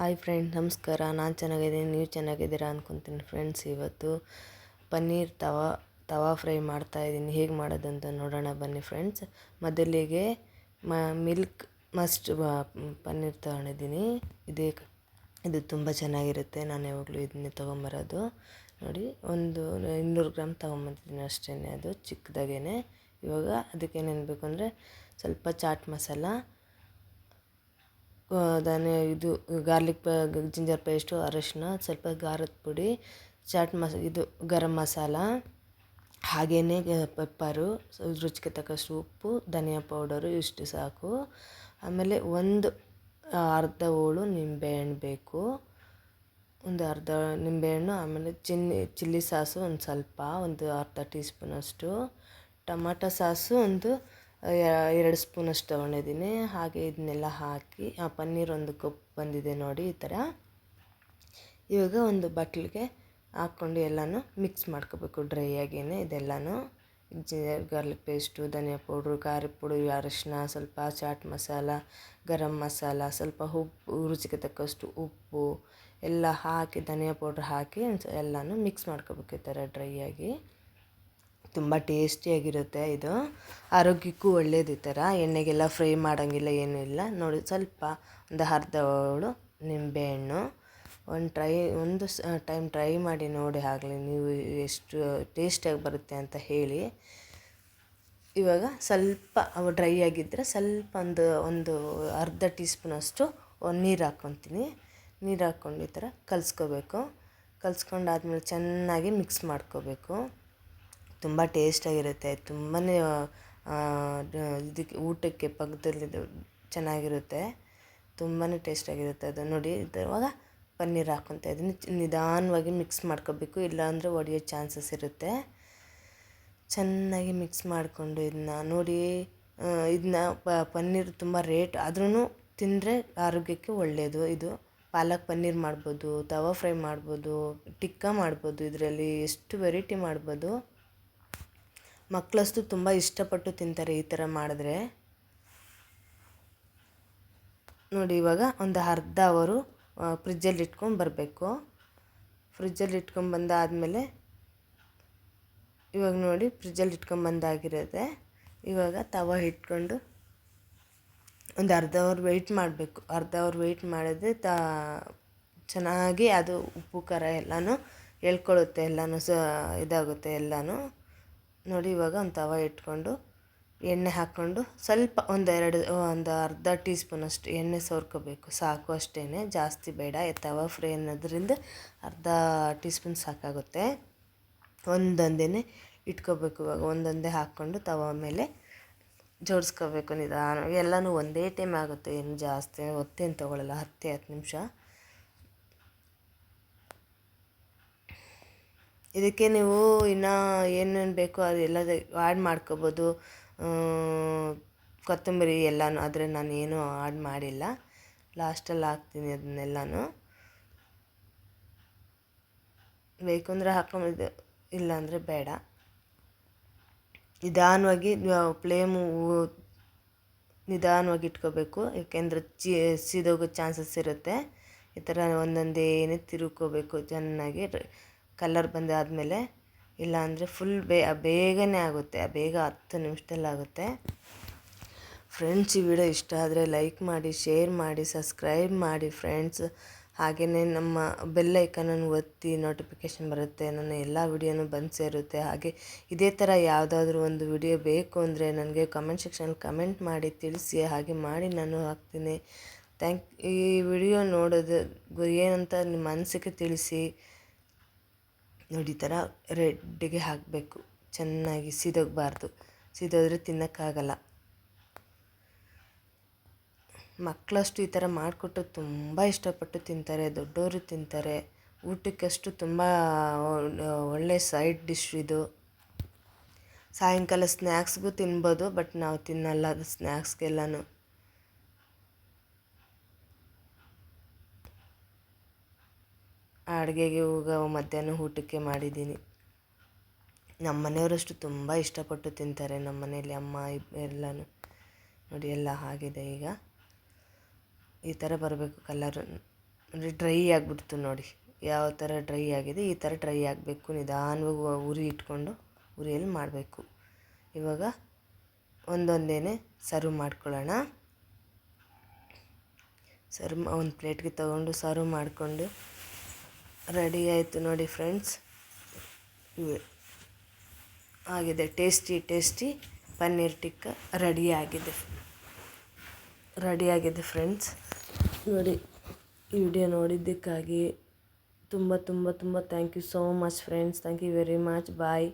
Hi friends ನಮಸ್ಕಾರ. ನಾನು ಚೆನ್ನಾಗಿದ್ದೀನಿ, ನೀವು ಚೆನ್ನಾಗಿದ್ದೀರಾ ಅಂದ್ಕೊತೀನಿ ಫ್ರೆಂಡ್ಸ್ ಇವತ್ತು. ಪನ್ನೀರ್ ತವಾ ತವಾ ಫ್ರೈ ಮಾಡ್ತಾಯಿದ್ದೀನಿ ಹೇಗೆ ಮಾಡೋದು ಅಂತ ನೋಡೋಣ ಬನ್ನಿ ಫ್ರೆಂಡ್ಸ್. ಮೊದಲಿಗೆ ಮ, ಮಿಲ್ಕ್ ಮಸ್ಟ್ ಪನ್ನೀರ್ ತೊಗೊಂಡಿದ್ದೀನಿ. ಇದೇ ಇದು ತುಂಬ ಚೆನ್ನಾಗಿರುತ್ತೆ. ನಾನು ಯಾವಾಗಲೂ ಇದನ್ನೇ ತೊಗೊಂಬರೋದು. ನೋಡಿ, ಒಂದು ಇನ್ನೂರು ಗ್ರಾಮ್ ತೊಗೊಂಬಂದಿದ್ದೀನಿ ಅಷ್ಟೇ ಅದು, ಚಿಕ್ಕದಾಗೇನೆ. ಇವಾಗ ಅದಕ್ಕೇನೇನು ಬೇಕು ಅಂದರೆ ಸ್ವಲ್ಪ ಚಾಟ್ ಮಸಾಲ ಧನಿಯ ಇದು ಗಾರ್ಲಿಕ್ ಜಿಂಜರ್ ಪೇಸ್ಟು, ಅರಶಿನ, ಸ್ವಲ್ಪ ಖಾರದ ಪುಡಿ, ಚಾಟ್ ಮಸ, ಇದು ಗರಂ ಮಸಾಲ ಹಾಗೆಯೇ ಪೆಪ್ಪರು ರುಚಿಗೆ ತಕ್ಕಷ್ಟು ಉಪ್ಪು, ಧನಿಯಾ ಪೌಡರು, ಇಷ್ಟು ಸಾಕು. ಆಮೇಲೆ ಒಂದು ಅರ್ಧ ಹೋಳು ನಿಂಬೆಹಣ್ಣು ಬೇಕು. ಒಂದು ಅರ್ಧ ನಿಂಬೆಹಣ್ಣು, ಆಮೇಲೆ ಚಿನ್ನಿ, ಚಿಲ್ಲಿ ಸಾಸು ಒಂದು ಸ್ವಲ್ಪ, ಒಂದು ಅರ್ಧ ಟೀ ಸ್ಪೂನಷ್ಟು ಟೊಮಾಟೊ ಸಾಸು ಒಂದು ಎರಡು ಸ್ಪೂನಷ್ಟು ತೊಗೊಂಡಿದ್ದೀನಿ. ಹಾಗೆ ಇದನ್ನೆಲ್ಲ ಹಾಕಿ, ಆ ಪನ್ನೀರ್ ಒಂದು ಕಪ್ ಬಂದಿದೆ ನೋಡಿ ಈ ಥರ. ಇವಾಗ ಒಂದು ಬಟ್ಲಿಗೆ ಹಾಕ್ಕೊಂಡು ಎಲ್ಲನೂ ಮಿಕ್ಸ್ ಮಾಡ್ಕೋಬೇಕು ಡ್ರೈ ಆಗೇನೆ ಇದೆಲ್ಲನೂ. ಜಿಂಜರ್ ಗಾರ್ಲಿಕ್ ಪೇಸ್ಟು ಧನಿಯಾ ಪೌಡ್ರು, ಖಾರ ಪುಡಿ, ಅರಶಿನ, ಸ್ವಲ್ಪ ಚಾಟ್ ಮಸಾಲ, ಗರಂ ಮಸಾಲ, ಸ್ವಲ್ಪ ಉಪ್ಪು, ರುಚಿಗೆ ತಕ್ಕಷ್ಟು ಉಪ್ಪು, ಎಲ್ಲ ಹಾಕಿ, ಧನಿಯಾ ಪೌಡ್ರ್ ಹಾಕಿ ಎಲ್ಲನೂ ಮಿಕ್ಸ್ ಮಾಡ್ಕೋಬೇಕು ಈ ಥರ ಡ್ರೈ ಆಗಿ. ತುಂಬ ಟೇಸ್ಟಿಯಾಗಿರುತ್ತೆ ಇದು. ಆರೋಗ್ಯಕ್ಕೂ ಒಳ್ಳೇದು ಈ ಥರ. ಎಣ್ಣೆಗೆಲ್ಲ ಫ್ರೈ ಮಾಡೋಂಗಿಲ್ಲ, ಏನೂ ಇಲ್ಲ. ನೋಡಿ, ಸ್ವಲ್ಪ ಒಂದು ಅರ್ಧ ಹೋಳು ನಿಂಬೆಹಣ್ಣು ಒಂದು ಟ್ರೈ, ಒಂದು ಸ, ಟೈಮ್ ಟ್ರೈ ಮಾಡಿ ನೋಡಿ ಆಗಲಿ. ನೀವು ಎಷ್ಟು ಟೇಸ್ಟಿಯಾಗಿ ಬರುತ್ತೆ ಅಂತ ಹೇಳಿ. ಇವಾಗ ಸ್ವಲ್ಪ, ಅವು ಡ್ರೈ ಆಗಿದ್ದರೆ ಸ್ವಲ್ಪ ಒಂದು ಒಂದು ಅರ್ಧ ಟೀ ಸ್ಪೂನಷ್ಟು ನೀರು ಹಾಕ್ಕೊತೀನಿ. ನೀರು ಹಾಕ್ಕೊಂಡು ಈ ಥರ ಕಲಿಸ್ಕೋಬೇಕು. ಕಲಿಸ್ಕೊಂಡಾದ್ಮೇಲೆ ಚೆನ್ನಾಗಿ ಮಿಕ್ಸ್ ಮಾಡ್ಕೋಬೇಕು. ತುಂಬ ಟೇಸ್ಟಾಗಿರುತ್ತೆ ತುಂಬಾ ಇದಕ್ಕೆ, ಊಟಕ್ಕೆ ಪಕ್ಕದಲ್ಲಿ ಚೆನ್ನಾಗಿರುತ್ತೆ ತುಂಬಾ ಟೇಸ್ಟಾಗಿರುತ್ತೆ ಅದು. ನೋಡಿ ಇವಾಗ ಪನ್ನೀರ್ ಹಾಕ್ಕೊತಾ ಇದ್ದೀನಿ. ನಿಧಾನವಾಗಿ ಮಿಕ್ಸ್ ಮಾಡ್ಕೋಬೇಕು, ಇಲ್ಲಾಂದರೆ ಒಡೆಯೋ ಚಾನ್ಸಸ್ ಇರುತ್ತೆ. ಚೆನ್ನಾಗಿ ಮಿಕ್ಸ್ ಮಾಡಿಕೊಂಡು ಇದನ್ನ ನೋಡಿ ಇದನ್ನ ಪನ್ನೀರ್ ತುಂಬ ರೇಟ್ ಆದ್ರೂ ತಿಂದರೆ ಆರೋಗ್ಯಕ್ಕೆ ಒಳ್ಳೆಯದು ಇದು ಪಾಲಕ್ ಪನ್ನೀರ್ ಮಾಡ್ಬೋದು, ತವಾ ಫ್ರೈ ಮಾಡ್ಬೋದು, ಟಿಕ್ಕಾ ಮಾಡ್ಬೋದು, ಇದರಲ್ಲಿ ಎಷ್ಟು ವೆರೈಟಿ ಮಾಡ್ಬೋದು. ಮಕ್ಕಳಷ್ಟು ತುಂಬ ಇಷ್ಟಪಟ್ಟು ತಿಂತಾರೆ ಈ ಥರ ಮಾಡಿದ್ರೆ. ನೋಡಿ, ಇವಾಗ ಒಂದು ಅರ್ಧ ಅವರು ಫ್ರಿಜ್ಜಲ್ಲಿ ಇಟ್ಕೊಂಡು ಬರಬೇಕು. ಫ್ರಿಜ್ಜಲ್ಲಿ ಇಟ್ಕೊಂಡು ಬಂದಾದಮೇಲೆ, ಇವಾಗ ನೋಡಿ ಫ್ರಿಜ್ಜಲ್ಲಿ ಇಟ್ಕೊಂಡು ಬಂದಾಗಿರುತ್ತೆ. ಇವಾಗ ತವ ಇಟ್ಕೊಂಡು ಒಂದು ಅರ್ಧ ಅವರ್ ವೆಯ್ಟ್ ಮಾಡಬೇಕು. ಅರ್ಧ ಅವರ್ ವೆಯ್ಟ್ ಮಾಡಿದ್ರೆ ತಾ, ಚೆನ್ನಾಗಿ ಅದು ಉಪ್ಪು, ಖಾರ ಎಲ್ಲನೂ ಎಳ್ಕೊಳ್ಳುತ್ತೆ ಎಲ್ಲನೂ ಸ, ಇದಾಗುತ್ತೆ ಎಲ್ಲನೂ. ನೋಡಿ ಇವಾಗ ಒಂದು ತವ ಇಟ್ಕೊಂಡು, ಎಣ್ಣೆ ಹಾಕ್ಕೊಂಡು ಸ್ವಲ್ಪ ಒಂದೆರಡು ಒಂದು ಅರ್ಧ ಟೀ ಸ್ಪೂನಷ್ಟು ಎಣ್ಣೆ ಸೋರ್ಕೋಬೇಕು. ಸಾಕು ಅಷ್ಟೇ ಜಾಸ್ತಿ ಬೇಡ. ತವ ಫ್ರೈ ಅನ್ನೋದ್ರಿಂದ ಅರ್ಧ ಟೀ ಸ್ಪೂನ್ ಸಾಕಾಗುತ್ತೆ. ಒಂದೊಂದೇ ಇಟ್ಕೋಬೇಕು ಇವಾಗ. ಒಂದೊಂದೇ ಹಾಕ್ಕೊಂಡು ತವ ಮೇಲೆ ಜೋಡಿಸ್ಕೋಬೇಕು ನಿಧಾನ. ಎಲ್ಲನೂ ಒಂದೇ ಟೈಮ್ ಆಗುತ್ತೆ. ಏನು ಜಾಸ್ತಿ ಒತ್ತೇನು ತೊಗೊಳ್ಳಲ್ಲ ಹತ್ತೇ ಹತ್ತು ನಿಮಿಷ. ಇದಕ್ಕೆ ನೀವು ಇನ್ನೂ ಏನೇನು ಬೇಕೋ ಅದೆಲ್ಲ ಆ್ಯಡ್ ಮಾಡ್ಕೋಬೋದು. ಕೊತ್ತಂಬರಿ ಎಲ್ಲನೂ, ಆದರೆ ನಾನು ಏನೂ ಆ್ಯಡ್ ಮಾಡಿಲ್ಲ. ಲಾಸ್ಟಲ್ಲಿ ಹಾಕ್ತೀನಿ ಅದನ್ನೆಲ್ಲನೂ. ಬೇಕು ಅಂದರೆ ಹಾಕೊಂಬಿದ್ದು ಇಲ್ಲಾಂದರೆ ಬೇಡ. ನಿಧಾನವಾಗಿ ಫ್ಲೇಮು ನಿಧಾನವಾಗಿ ಇಟ್ಕೋಬೇಕು. ಯಾಕೆಂದರೆ ಚಿ, ಸಿದೋಗೋ ಚಾನ್ಸಸ್ ಇರುತ್ತೆ. ಈ ಥರ ಒಂದೊಂದೇನೆ ತಿರುಗ್ಕೋಬೇಕು ಚೆನ್ನಾಗಿ. ಕಲರ್ ಬಂದಾದಮೇಲೆ ಇಲ್ಲಾಂದರೆ ಫುಲ್ ಬೇ ಬೇಗನೆ ಆಗುತ್ತೆ ಬೇಗ ಹತ್ತು ನಿಮಿಷದಲ್ಲಿ ಆಗುತ್ತೆ. ಫ್ರೆಂಡ್ಸ್ ಈ ವಿಡಿಯೋ ಇಷ್ಟ ಆದರೆ ಲೈಕ್ ಮಾಡಿ ಶೇರ್ ಮಾಡಿ ಸಬ್ಸ್ಕ್ರೈಬ್ ಮಾಡಿ ಫ್ರೆಂಡ್ಸ್ ಹಾಗೆಯೇ ನಮ್ಮ ಬೆಲ್ ಐಕನನ್ನು ಒತ್ತಿ ನೋಟಿಫಿಕೇಷನ್ ಬರುತ್ತೆ, ನನ್ನ ಎಲ್ಲ ವಿಡಿಯೋನೂ ಬಂದು ಸೇರುತ್ತೆ. ಹಾಗೆ ಇದೇ ಥರ ಯಾವುದಾದ್ರೂ ಒಂದು ವಿಡಿಯೋ ಬೇಕು ಅಂದರೆ ನನಗೆ ಕಮೆಂಟ್ ಸೆಕ್ಷನಲ್ಲಿ ಕಮೆಂಟ್ ಮಾಡಿ, ತಿಳಿಸಿ, ಹಾಗೆ ಮಾಡಿ ನಾನು ಹಾಕ್ತೀನಿ. ಥ್ಯಾಂಕ್ ಈ ವಿಡಿಯೋ ನೋಡೋದು, ಏನಂತ ನಿಮ್ಮ ಮನಸ್ಸಿಗೆ ತಿಳಿಸಿ. ನೋಡಿ, ಈ ಥರ ರೆಡ್ಡಿಗೆ ಹಾಕಬೇಕು. ಚೆನ್ನಾಗಿ ಸಿದೋಗಬಾರ್ದು. ಸಿದೋದ್ರೆ ತಿನ್ನೋಕ್ಕಾಗಲ್ಲ. ಮಕ್ಕಳಷ್ಟು ಈ ಥರ ಮಾಡಿಕೊಟ್ಟು ತುಂಬ ಇಷ್ಟಪಟ್ಟು ತಿಂತಾರೆ, ದೊಡ್ಡವರು ತಿಂತಾರೆ. ಊಟಕ್ಕಷ್ಟು ತುಂಬ ಒಳ್ಳೆಯ ಸೈಡ್ ಡಿಶ್ ಇದು. ಸಾಯಂಕಾಲ ಸ್ನ್ಯಾಕ್ಸ್ಗೂ ತಿನ್ಬೋದು, ಬಟ್ ನಾವು ತಿನ್ನಲ್ಲ ಅದು ಸ್ನ್ಯಾಕ್ಸ್ಗೆಲ್ಲನೂ ಅಡುಗೆಗೆ ಹೋಗ ಮಧ್ಯಾಹ್ನ ಊಟಕ್ಕೆ ಮಾಡಿದ್ದೀನಿ. ನಮ್ಮ ಮನೆಯವರಷ್ಟು ತುಂಬ ಇಷ್ಟಪಟ್ಟು ತಿಂತಾರೆ ನಮ್ಮ ಮನೆಯಲ್ಲಿ ಅಮ್ಮ ಎಲ್ಲನೂ. ನೋಡಿ, ಎಲ್ಲ ಆಗಿದೆ ಈಗ. ಈ ಥರ ಬರಬೇಕು ಕಲರು ಅಂದರೆ ಡ್ರೈ ಆಗಿಬಿಡ್ತು ನೋಡಿ. ಯಾವ ಥರ ಡ್ರೈ ಆಗಿದೆ, ಈ ಥರ ಡ್ರೈ ಆಗಬೇಕು. ನಿಧಾನವಾಗಿ ಉರಿ ಇಟ್ಕೊಂಡು ಉರಿಯಲ್ಲಿ ಮಾಡಬೇಕು. ಇವಾಗ ಒಂದೊಂದೇ ಸರ್ವ್ ಮಾಡ್ಕೊಳ್ಳೋಣ. ಸರ್ವ್ ಒಂದು ಪ್ಲೇಟ್ಗೆ ತಗೊಂಡು ಸರ್ವ್ ಮಾಡಿಕೊಂಡು ರೆಡಿ ಆಯಿತು ನೋಡಿ ಫ್ರೆಂಡ್ಸ್. ಆಗಿದೆ, tasty tasty paneer tikka ready ಆಗಿದೆ. ರೆಡಿಯಾಗಿದೆ ಫ್ರೆಂಡ್ಸ್. ನೋಡಿ, ಈ ವಿಡಿಯೋ ನೋಡಿದ್ದಕ್ಕಾಗಿ ತುಂಬ ತುಂಬ ತುಂಬ thank you so much friends thank you very much bye